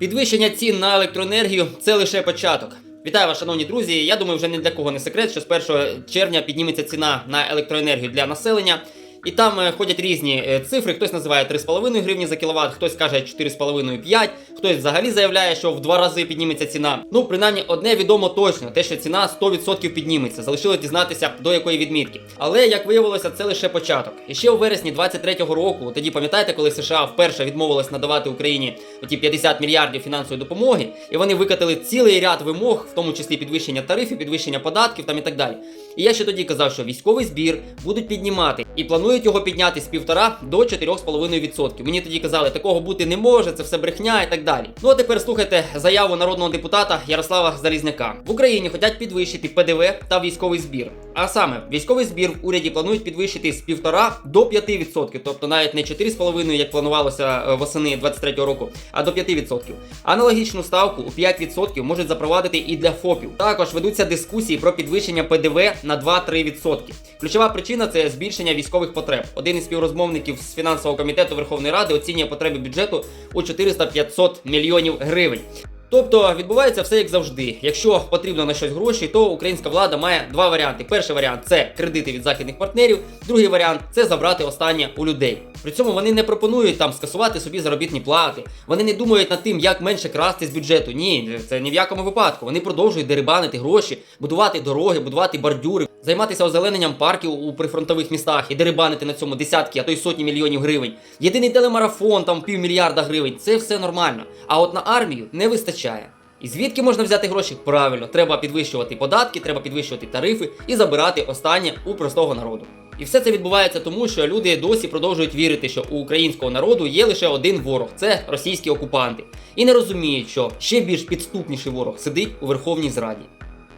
Підвищення цін на електроенергію це лише початок. Вітаю вас, шановні друзі. Я думаю, вже ні для кого не секрет, що з 1 червня підніметься ціна на електроенергію для населення. І там е, ходять різні е, цифри. Хтось називає 3,5 гривні за кіловат, хтось каже 4,5-5, хтось взагалі заявляє, що в два рази підніметься ціна. Ну, принаймні, одне відомо точно, те, що ціна 100% підніметься. Залишилось дізнатися до якої відмітки. Але як виявилося, це лише початок. І ще у вересні 23-го року, тоді пам'ятаєте, коли США вперше відмовилась надавати Україні оті 50 мільярдів фінансової допомоги, і вони викатили цілий ряд вимог, в тому числі підвищення тарифів, підвищення податків там і так далі. І я ще тоді казав, що військовий збір будуть піднімати і планують його підняти з півтора до 4,5%. Мені тоді казали, такого бути не може, це все брехня і так далі. Ну а тепер слухайте заяву народного депутата Ярослава Залізняка. В Україні хочуть підвищити ПДВ та військовий збір. А саме, військовий збір в уряді планують підвищити з півтора до 5%, тобто навіть не 4,5%, як планувалося е, восени 23-го року, а до 5%. Аналогічну ставку у 5% можуть запровадити і для ФОПів. Також ведуться дискусії про підвищення ПДВ на 2-3%. Ключова причина це збільшення військових потреб. Один із співрозмовників з фінансового комітету Верховної Ради оцінює потреби бюджету у 400-500 мільйонів гривень. Тобто відбувається все як завжди. Якщо потрібно на щось гроші, то українська влада має два варіанти. Перший варіант це кредити від західних партнерів, другий варіант це забрати останнє у людей. При цьому вони не пропонують там скасувати собі заробітні плати. Вони не думають над тим, як менше красти з бюджету. Ні, це ні в якому випадку. Вони продовжують дерибанити гроші, будувати дороги, будувати бордюри, займатися озелененням парків у прифронтових містах і дерибанити на цьому десятки, а то й сотні мільйонів гривень. Єдиний телемарафон там півмільярда гривень. Це все нормально. А от на армію не вистачає. І звідки можна взяти гроші? Правильно, треба підвищувати податки, треба підвищувати тарифи і забирати останнє у простого народу. І все це відбувається тому, що люди досі продовжують вірити, що у українського народу є лише один ворог це російські окупанти. І не розуміють, що ще більш підступніший ворог сидить у Верховній Зраді.